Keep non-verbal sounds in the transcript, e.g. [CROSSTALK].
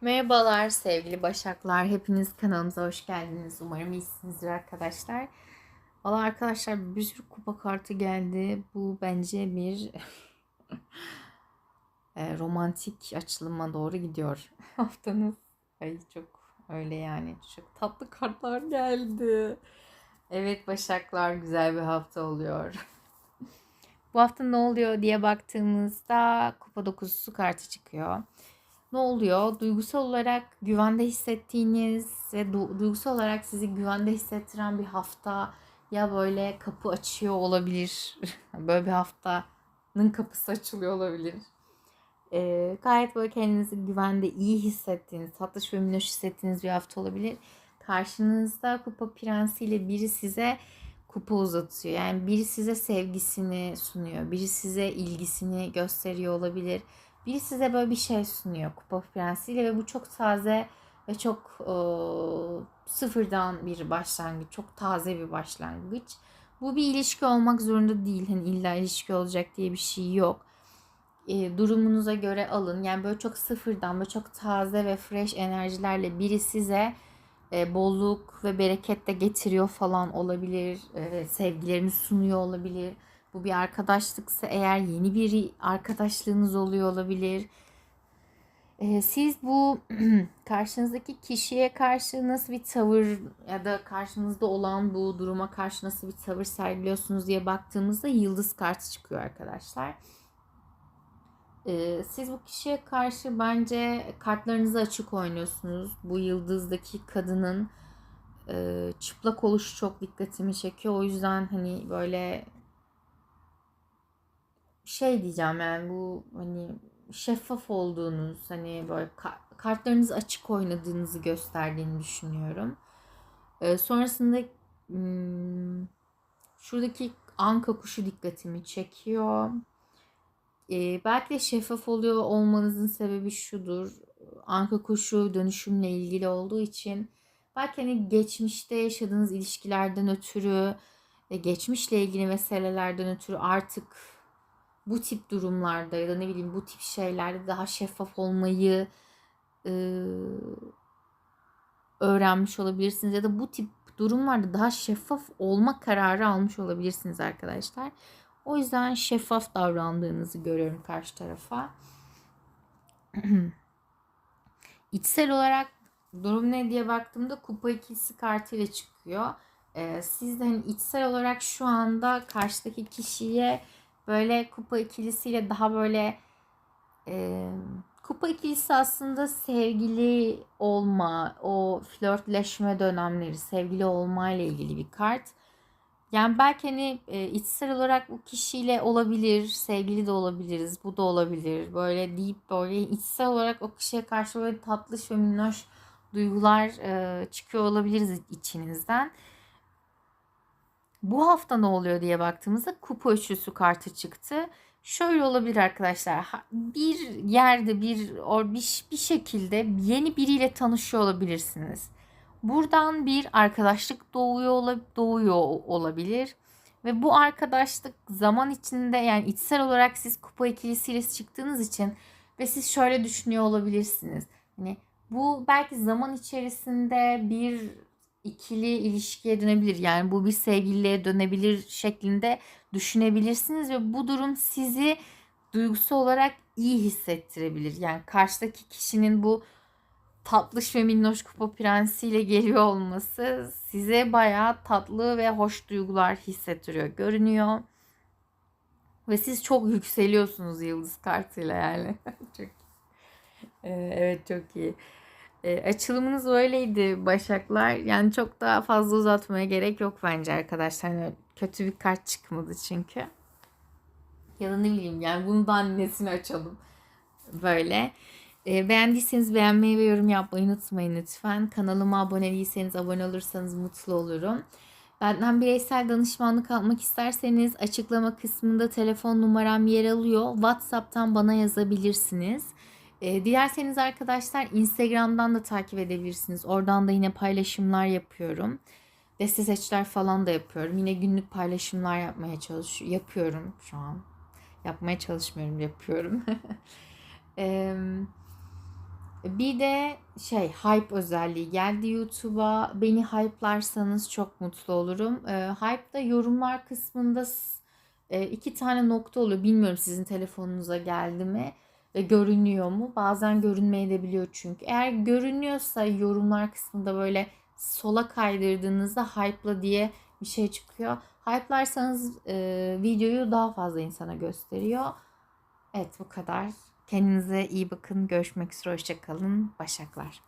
Merhabalar sevgili Başaklar. Hepiniz kanalımıza hoş geldiniz. Umarım iyisinizdir arkadaşlar. Valla arkadaşlar bir sürü kupa kartı geldi. Bu bence bir [LAUGHS] e, romantik açılıma doğru gidiyor [LAUGHS] haftanız. Ay çok öyle yani. Çok tatlı kartlar geldi. Evet Başaklar güzel bir hafta oluyor. [LAUGHS] Bu hafta ne oluyor diye baktığımızda kupa dokuzusu kartı çıkıyor ne oluyor? Duygusal olarak güvende hissettiğiniz ve du- duygusal olarak sizi güvende hissettiren bir hafta ya böyle kapı açıyor olabilir. [LAUGHS] böyle bir haftanın kapısı açılıyor olabilir. Ee, gayet böyle kendinizi güvende iyi hissettiğiniz, tatlış ve minnoş hissettiğiniz bir hafta olabilir. Karşınızda kupa prensiyle biri size kupa uzatıyor. Yani biri size sevgisini sunuyor. Biri size ilgisini gösteriyor olabilir biri size böyle bir şey sunuyor Kupa Prensi'yle ve bu çok taze ve çok e, sıfırdan bir başlangıç. Çok taze bir başlangıç. Bu bir ilişki olmak zorunda değil. Hani illa ilişki olacak diye bir şey yok. E, durumunuza göre alın. Yani böyle çok sıfırdan, böyle çok taze ve fresh enerjilerle biri size e, bolluk ve bereket de getiriyor falan olabilir. E, sevgilerini sunuyor olabilir bu bir arkadaşlıksa eğer yeni bir arkadaşlığınız oluyor olabilir. Ee, siz bu [CLEARS THROAT] karşınızdaki kişiye karşı nasıl bir tavır ya da karşınızda olan bu duruma karşı nasıl bir tavır sergiliyorsunuz diye baktığımızda yıldız kartı çıkıyor arkadaşlar. Ee, siz bu kişiye karşı bence kartlarınızı açık oynuyorsunuz. Bu yıldızdaki kadının e, çıplak oluşu çok dikkatimi çekiyor. O yüzden hani böyle şey diyeceğim yani bu hani şeffaf olduğunuz hani böyle kartlarınızı açık oynadığınızı gösterdiğini düşünüyorum. Ee, sonrasında şuradaki anka kuşu dikkatimi çekiyor. Ee, belki de şeffaf oluyor olmanızın sebebi şudur. Anka kuşu dönüşümle ilgili olduğu için belki hani geçmişte yaşadığınız ilişkilerden ötürü geçmişle ilgili meselelerden ötürü artık bu tip durumlarda ya da ne bileyim bu tip şeylerde daha şeffaf olmayı e, öğrenmiş olabilirsiniz ya da bu tip durumlarda daha şeffaf olma kararı almış olabilirsiniz arkadaşlar. O yüzden şeffaf davrandığınızı görüyorum karşı tarafa. [CLEARS THROAT] İçsel olarak durum ne diye baktığımda kupa ikisi kartıyla çıkıyor. Ee, siz de hani içsel olarak şu anda karşıdaki kişiye böyle kupa ikilisiyle daha böyle e, kupa ikilisi aslında sevgili olma, o flörtleşme dönemleri, sevgili olma ile ilgili bir kart. Yani belki hani e, içsel olarak bu kişiyle olabilir, sevgili de olabiliriz, bu da olabilir. Böyle deyip böyle içsel olarak o kişiye karşı böyle tatlış ve minnoş duygular e, çıkıyor olabiliriz içinizden. Bu hafta ne oluyor diye baktığımızda kupa üçlüsü kartı çıktı. Şöyle olabilir arkadaşlar. Bir yerde bir bir, bir şekilde yeni biriyle tanışıyor olabilirsiniz. Buradan bir arkadaşlık doğuyor doğuyor olabilir ve bu arkadaşlık zaman içinde yani içsel olarak siz kupa ikilisiyle çıktığınız için ve siz şöyle düşünüyor olabilirsiniz. Hani bu belki zaman içerisinde bir ikili ilişkiye dönebilir. Yani bu bir sevgililiğe dönebilir şeklinde düşünebilirsiniz ve bu durum sizi duygusal olarak iyi hissettirebilir. Yani karşıdaki kişinin bu tatlış ve minnoş kupa prensiyle geliyor olması size bayağı tatlı ve hoş duygular hissettiriyor görünüyor. Ve siz çok yükseliyorsunuz yıldız kartıyla yani. [LAUGHS] çok ee, Evet çok iyi. E, açılımınız öyleydi Başaklar. Yani çok daha fazla uzatmaya gerek yok bence arkadaşlar. Yani kötü bir kart çıkmadı çünkü. Ya da ne bileyim yani bunu da annesini açalım. Böyle. E, beğendiyseniz beğenmeyi ve yorum yapmayı unutmayın lütfen. Kanalıma abone değilseniz abone olursanız mutlu olurum. Benden bireysel danışmanlık almak isterseniz açıklama kısmında telefon numaram yer alıyor. WhatsApp'tan bana yazabilirsiniz. E, dilerseniz arkadaşlar Instagram'dan da takip edebilirsiniz. Oradan da yine paylaşımlar yapıyorum. Deste seçler falan da yapıyorum. Yine günlük paylaşımlar yapmaya çalışıyorum. Yapıyorum şu an. Yapmaya çalışmıyorum, yapıyorum. [LAUGHS] e, Bir de şey hype özelliği geldi YouTube'a. Beni hype'larsanız çok mutlu olurum. Ee, hype'da yorumlar kısmında e, iki tane nokta oluyor. Bilmiyorum sizin telefonunuza geldi mi? Ve görünüyor mu? Bazen görünmeyebiliyor çünkü. Eğer görünüyorsa yorumlar kısmında böyle sola kaydırdığınızda hype'la diye bir şey çıkıyor. Hype'larsanız e, videoyu daha fazla insana gösteriyor. Evet bu kadar. Kendinize iyi bakın. Görüşmek üzere. Hoşçakalın. Başaklar.